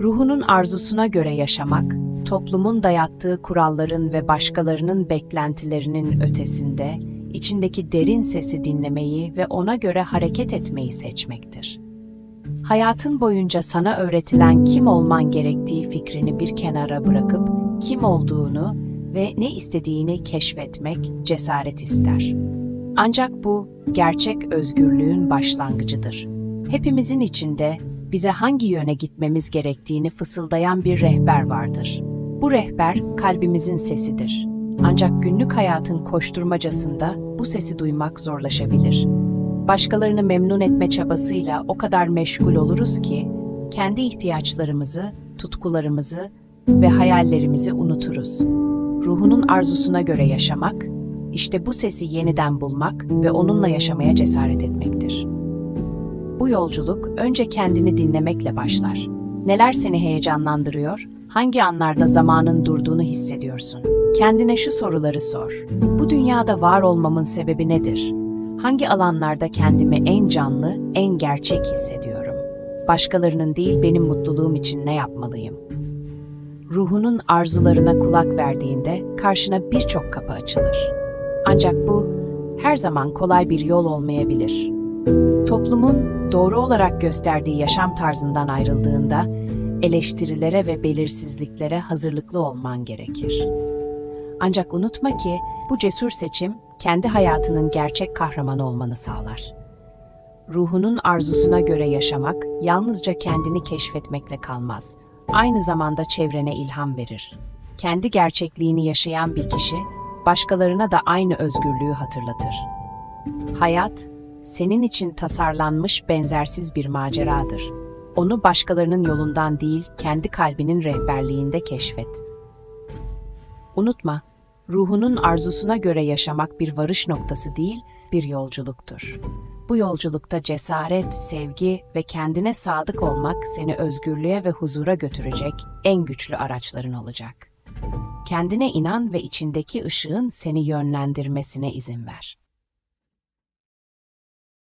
Ruhunun arzusuna göre yaşamak, toplumun dayattığı kuralların ve başkalarının beklentilerinin ötesinde, içindeki derin sesi dinlemeyi ve ona göre hareket etmeyi seçmektir. Hayatın boyunca sana öğretilen kim olman gerektiği fikrini bir kenara bırakıp kim olduğunu ve ne istediğini keşfetmek cesaret ister. Ancak bu gerçek özgürlüğün başlangıcıdır. Hepimizin içinde bize hangi yöne gitmemiz gerektiğini fısıldayan bir rehber vardır. Bu rehber kalbimizin sesidir. Ancak günlük hayatın koşturmacasında bu sesi duymak zorlaşabilir. Başkalarını memnun etme çabasıyla o kadar meşgul oluruz ki kendi ihtiyaçlarımızı, tutkularımızı ve hayallerimizi unuturuz. Ruhunun arzusuna göre yaşamak, işte bu sesi yeniden bulmak ve onunla yaşamaya cesaret etmektir. Bu yolculuk önce kendini dinlemekle başlar. Neler seni heyecanlandırıyor? Hangi anlarda zamanın durduğunu hissediyorsun? Kendine şu soruları sor. Bu dünyada var olmamın sebebi nedir? Hangi alanlarda kendimi en canlı, en gerçek hissediyorum? Başkalarının değil benim mutluluğum için ne yapmalıyım? Ruhunun arzularına kulak verdiğinde karşına birçok kapı açılır. Ancak bu her zaman kolay bir yol olmayabilir. Toplumun doğru olarak gösterdiği yaşam tarzından ayrıldığında eleştirilere ve belirsizliklere hazırlıklı olman gerekir. Ancak unutma ki bu cesur seçim kendi hayatının gerçek kahramanı olmanı sağlar. Ruhunun arzusuna göre yaşamak yalnızca kendini keşfetmekle kalmaz. Aynı zamanda çevrene ilham verir. Kendi gerçekliğini yaşayan bir kişi başkalarına da aynı özgürlüğü hatırlatır. Hayat senin için tasarlanmış benzersiz bir maceradır. Onu başkalarının yolundan değil, kendi kalbinin rehberliğinde keşfet. Unutma, ruhunun arzusuna göre yaşamak bir varış noktası değil, bir yolculuktur. Bu yolculukta cesaret, sevgi ve kendine sadık olmak seni özgürlüğe ve huzura götürecek en güçlü araçların olacak. Kendine inan ve içindeki ışığın seni yönlendirmesine izin ver.